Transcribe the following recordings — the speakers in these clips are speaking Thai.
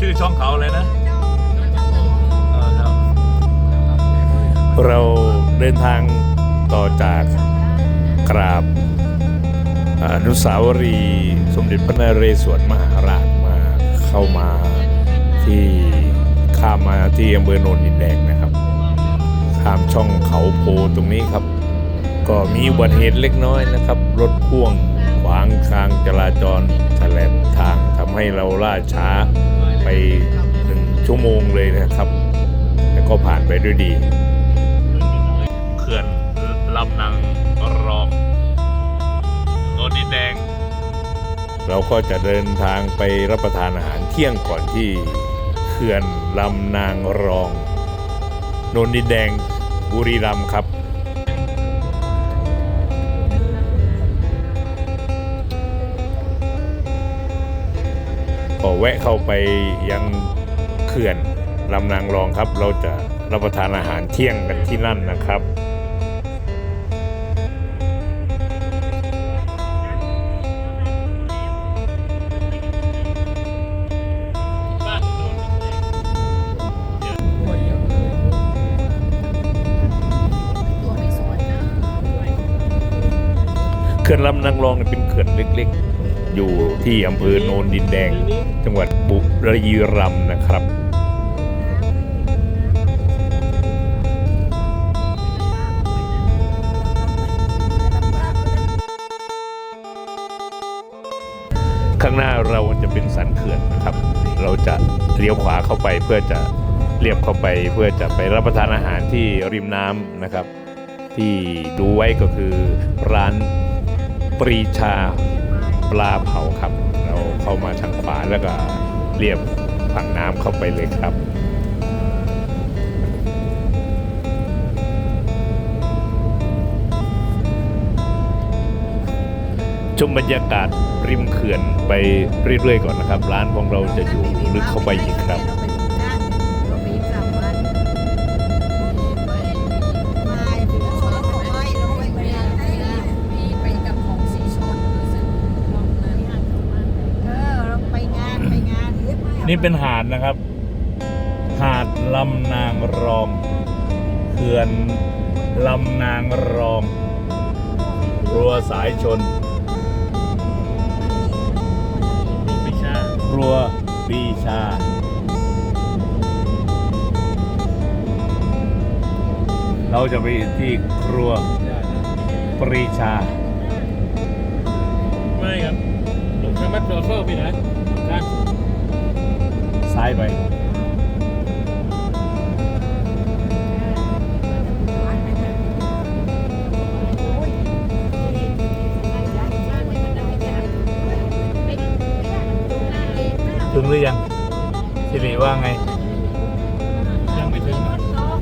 ชื่อช่องเขาเลยนะเออครับเราเดินทางต่อจากกราบอนุสาวรีย์สมเด็จพระนเรศวรมหาราชมาเข้ามาที่ข้ามมาที่อำเภอโนนดินแดงนะครับ ข้ามช่องเขาโพตรงนี้ครับ ก็มีอุบัติเหตุเล็กน้อยนะครับ รถพ่วงขวางทางจราจรแฉลบทางทำให้เราล่าช้า ไปหนึ่งชั่วโมงเลยนะครับแต่ก็ผ่านไปด้วยดีเขื่อนลำนางรองโนนดินแดง เราก็จะเดินทางไปรับประทานอาหารเที่ยงก่อนที่เขื่อนลำนางรอง โนนดินแดงบุรีรัมย์ครับ ก็แวะเข้าไปยังเขื่อนลำนางรองครับ เราจะรับประทานอาหารเที่ยงกันที่นั่นนะครับเขื่อนลำนางรองเนี่ยเป็นเขื่อนเล็ก ๆ อยู่ที่อำเภอโนนดินแดง จังหวัดบุรีรัมย์นะครับข้างหน้าเราจะเป็นสันเขื่อนนะครับ เราจะเลี้ยวขวาเข้าไปเพื่อจะเรียบเข้าไปเพื่อจะไปรับประทานอาหารที่ริมน้ำนะครับ ที่ดูไว้ก็คือร้านปรีชา ลาเผาครับ เราเข้ามาทางขวาแล้วก็เรียบฝั่งน้ำเข้าไปเลยครับชมบรรยากาศริมเขื่อนไปเรื่อยๆก่อนนะครับ ร้านของเราจะอยู่ลึกเข้าไปอีกครับ นี่เป็นหาดนะครับ หาดลำนางรองเขื่อนลำนางรองรัวสายชนปีชาครัวปีชา เราจะไปที่ครัวปรีชา ไม่ครับผมสามารถโดดโซ่ไปนะท่าน ซ้ายไป ถึงหรือยังสิริว่าไง ยังไม่ถึง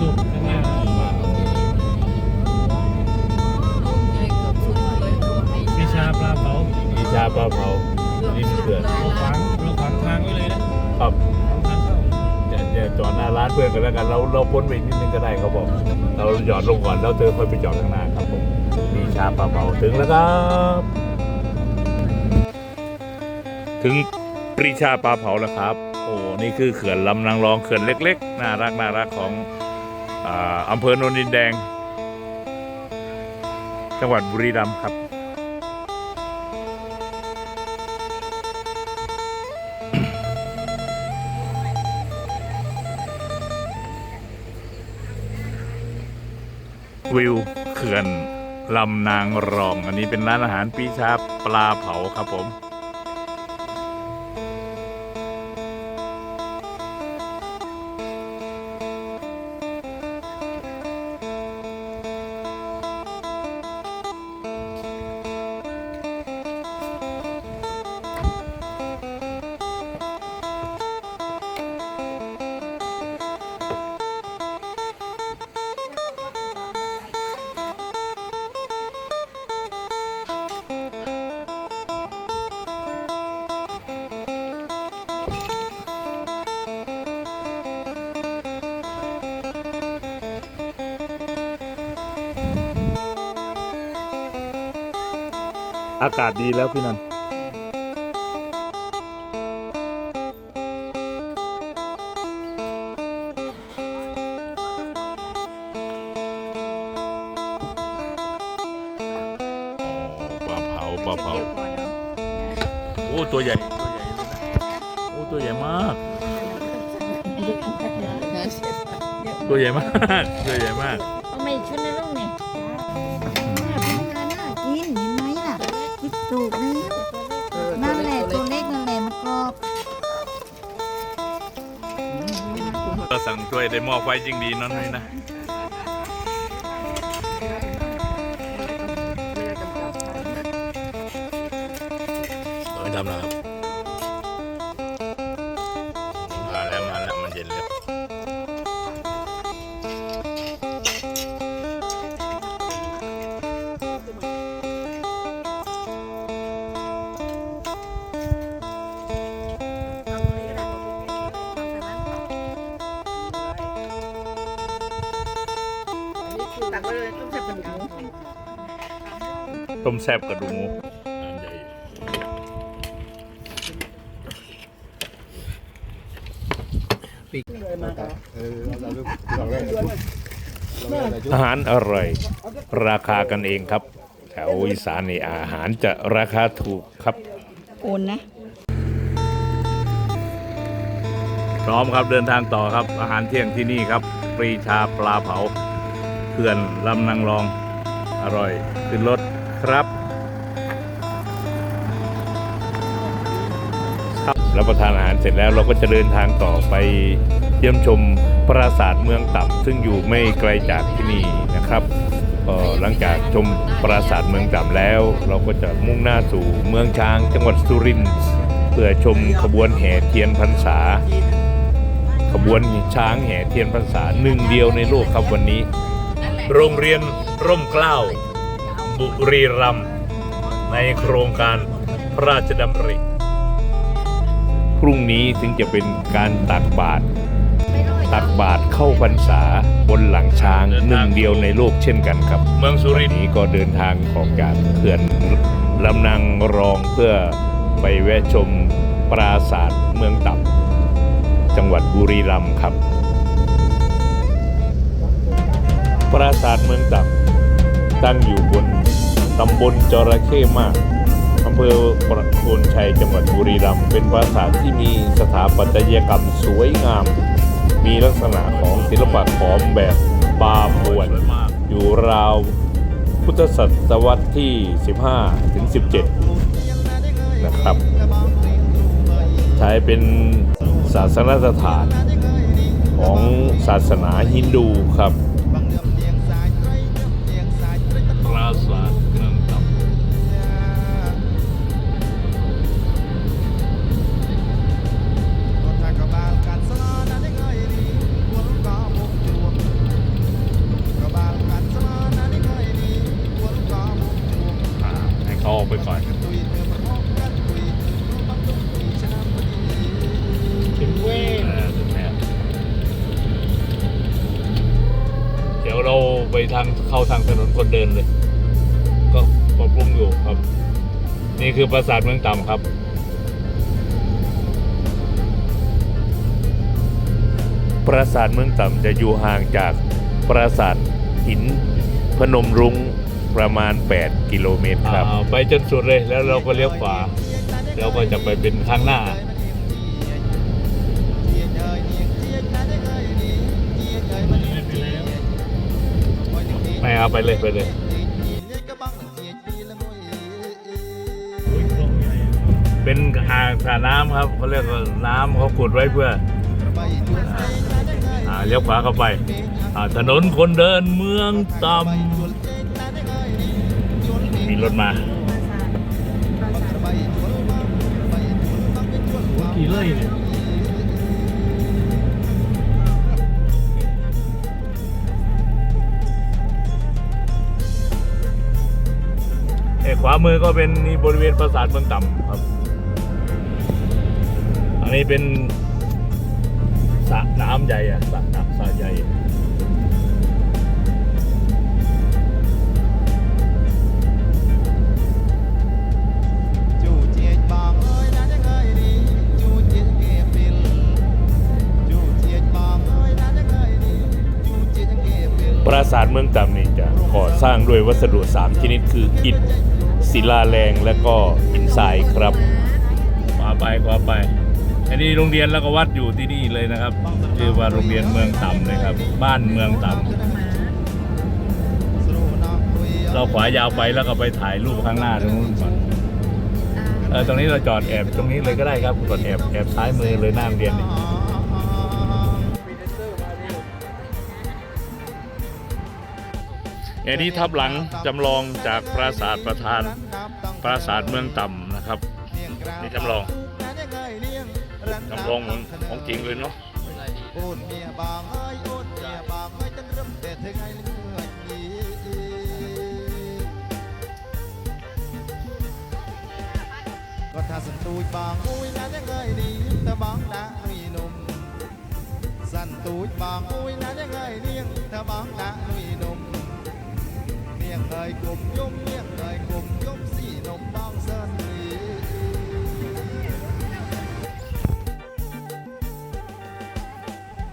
ดูข้างหน้าปีชาปลาเผาปีชาปลาเผาริมเขื่อนเราขวางเราขวางทางไว้เลยนะครับ จอดหน้าร้านเพื่อนกันแล้วกันเราเราพ้นไปอีนิดนึงก็ได้เขาบอก เราหยอดลงก่อนแล้วเธอค่อยไปจอดข้างหน้าครับผมปีชาปลาเผาถึงแล้วครับ ถึงปรีชาปลาเผาแล้วครับ โอ้นี่คือเขื่อนลำนางรองเขื่อนเล็ก ๆ น่ารักน่ารักของอาอำเภอโนนดินแดง จังหวัดบุรีรัมย์ครับ วิวเขื่อนลำนางรอง อันนี้เป็นร้านอาหารปีชาปลาเผาครับผม อากาศดีแล้วพี่นันปลาเผาปลาเผาโอ้ตัวใหญ่โอ้ตัวใหญ่มาก ตัวใหญ่มาก ตัวใหญ่มาก ก็สั่งช่วยได้มอบไว้ยิ่งดีนั่นนี่นะไม่ทำนะครับ ต้มแซ่บกระดูกหมูอันใหญ่อาหารอร่อย ราคากันเองครับแถวอีสานนี่อาหารจะราคาถูกครับ โอนนะ พร้อมครับเดินทางต่อครับ อาหารเที่ยงที่นี่ครับ ปรีชาปลาเผาเขื่อนลำนางรอง อร่อย ขึ้นรถ ครับครับ รับประทานอาหารเสร็จแล้วเราก็จะเดินทางต่อไปเยี่ยมชมปราสาทเมืองต่ำซึ่งอยู่ไม่ไกลจากที่นี่นะครับหลังจากชมปราสาทเมืองต่ำแล้ว เราก็จะมุ่งหน้าสู่เมืองช้างจังหวัดสุรินทร์เพื่อชมขบวนแห่เทียนพรรษา ขบวนช้างแห่เทียนพรรษาหนึ่งเดียวในโลกครับวันนี้ โรงเรียนร่มเกล้า บุรีรัมย์ในโครงการพระราชดำริ พรุ่งนี้ถึงจะเป็นการตักบาตรตักบาตรเข้าพรรษาบนหลังช้างหนึ่งเดียวในโลกเช่นกันครับ เมืองสุรินทร์นี้ก็เดินทางออกจากเขื่อนลำนางรองเพื่อไปแวะชมปราสาทเมืองต่ำจังหวัดบุรีรัมย์ครับ ปราสาทเมืองต่ำตั้งอยู่บน ตำบลจระเข้มากอำเภอประโคนชัยจังหวัดบุรีรัมย์เป็นปราสาทที่มีสถาปัตยกรรมสวยงาม มีลักษณะของศิลปะขอมแบบบาปวน อยู่ราวพุทธศตวรรษที่ 15 ถึง 17 นะครับ ใช้เป็นศาสนสถานของศาสนาฮินดูครับ ไปก่อนถึงเว้ยเออถึงแล้วเดี๋ยวเราไปทางเข้าทางถนนคนเดินเลย ก็ปรับปรุงอยู่ครับ นี่คือปราสาทเมืองต่ำครับปราสาทเมืองต่ำจะอยู่ห่างจากปราสาทหินพนมรุ้ง ประมาณ 8 กิโลเมตรครับไปจนสุดเลยแล้วเราก็เลี้ยวขวา แล้วก็จะไปเป็นข้างหน้า ไม่เอาไปเลยไปเลย เป็นอ่างสระน้ำครับเขาเรียกว่าน้ำเขาขุดไว้เพื่ออ่าอ่าเลี้ยวขวาเข้าไปอ่าถนนคนเดินเมืองต่ำ มีรถมากี่ไร่เนี่ยเอขวามือก็เป็นนี่บริเวณปราสาทเมืองต่ำครับ อันนี้เป็นสระน้ำใหญ่อะสระน้ำสระใหญ่ สร้างด้วยวัสดุ 3 ชนิดคืออิฐศิลาแรงและก็หินทรายครับขวาไปขวาไป อันนี้โรงเรียนแล้วก็วัดอยู่ที่นี่เลยนะครับชื่อว่าโรงเรียนเมืองต่ำเลยครับ บ้านเมืองต่ำเราขวายาวไปแล้วก็ไปถ่ายรูปข้างหน้าตรงนู้นก่อนเออตรงนี้เราจอดแอบตรงนี้เลยก็ได้ครับกดแอบแอบซ้ายมือเลยหน้าโรงเรียนนี่ อันนี้ทับหลังจำลองจากปราสาทประธาน ปราสาทเมืองต่ำนะครับนี่จำลองจำลองเหมือนของจริงเลยเนาะก็ถ้าสันตูยบางอุ้ยนั้นยังไงนี่แต่บางนะนุยนุ่มสันตูยบางอุ้ยนั้นยังไงเนียงแต่บางนะนุยนุ่ม เนียงเอ้ยกลมยมเนียงเอ้ยกลมยมสีนมบางเส้นนี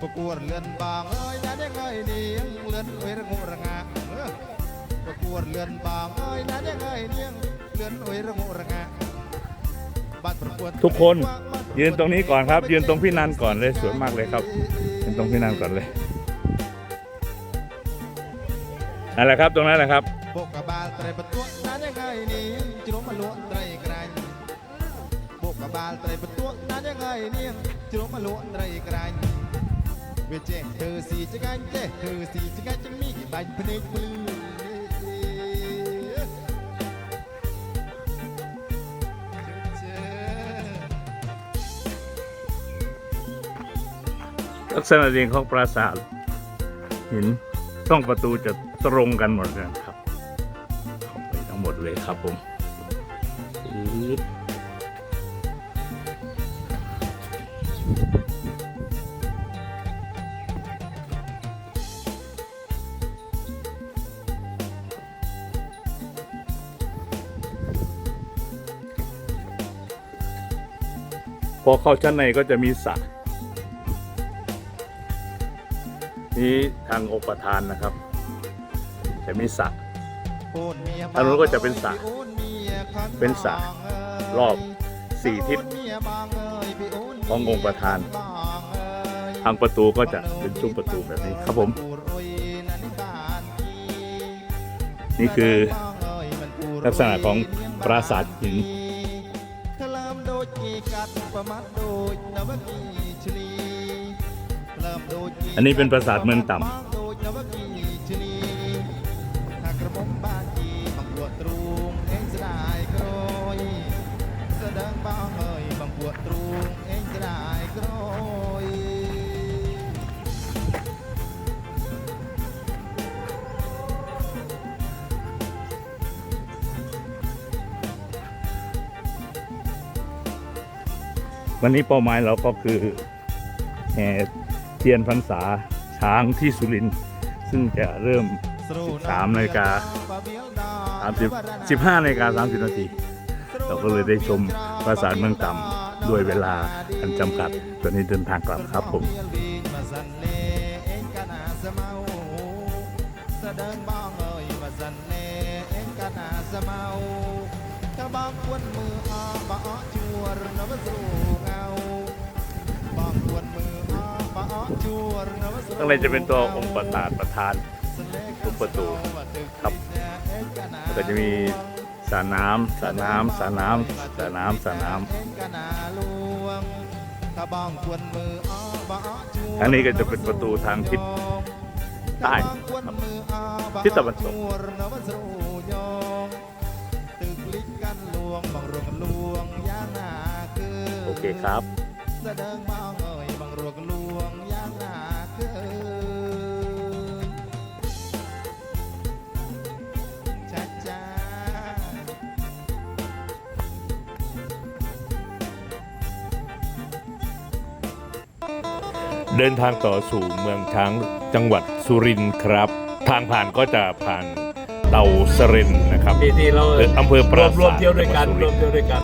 ประกวดเลื่อนบางเอ้ยนั่นยังไงนี่งเลื่อนเวรงูระงะประกวดเลื่อนบางเอ้ยนั่นยังไงเนี่ยเลื่อนเวรงูระงะบัตรประทุกคนยืนตรงนี้ก่อนครับ ยืนตรงพี่นันก่อนเลยสวยมากเลยครับยืนตรงพี่นันก่อนเลยนั่นแหละครับตรงนั้นแหละครับ พวกกบาลไตรประตูนั่นยังไงนี่จุลมาล้วนไตรกรันพวกกบาลไตรประตูนั่นยังไงเนี่ยจุลมาล้วนไตรกรันเวเจเธอสีจะกันเจเธอสีจะกันจังมีใบพเนจมือลักษณะเด่นของปราสาทหินช่องประตูจะตรงกันหมดเลยครับ หมดเลยครับผมพอเข้าชั้นในก็จะมีสระนี่ทางองค์ประธานนะครับ จะมีสระ อันนู้นก็จะเป็นสระเป็นสระรอบสี่ทิศขององค์ประธาน ทางประตูก็จะเป็นซุ้มประตูแบบนี้ครับผม นี่คือลักษณะของปราสาทหินอันนี้เป็นปราสาทเมืองต่ำ วันนี้เป้าหมายเราก็คือแห่เทียนพรรษาช้างที่สุรินทร์ซึ่งจะเริ่ม 13นาฬิกา30 15นาฬิกา30นาทีเราก็เลยได้ชมปราสาทเมืองต่ำด้วยเวลาอันจำกัด ตอนนี้เดินทางกลับครับผมเมา ข้างในจะเป็นตัวองค์ประสาทประธานทุกประตูครับก็จะมีสระน้ำสระน้ำสระน้ำสระน้ำสระน้ำทางนี้ก็จะเป็นประตูทางทิศใต้ครับทิศตะวันตกโอเคครับ รวงลวงย่างหน้าเกินจ้าจ้าเดินทางต่อสู่เมืองช้างจังหวัดสุรินทร์ครับ ทางผ่านก็จะผ่านเตาสเรนนะครับที่ที่เราอำเภอปราสาทรวมเที่ยวด้วยกันจังหวัดสุรริวนมทร์เที่ยวด้วยกัน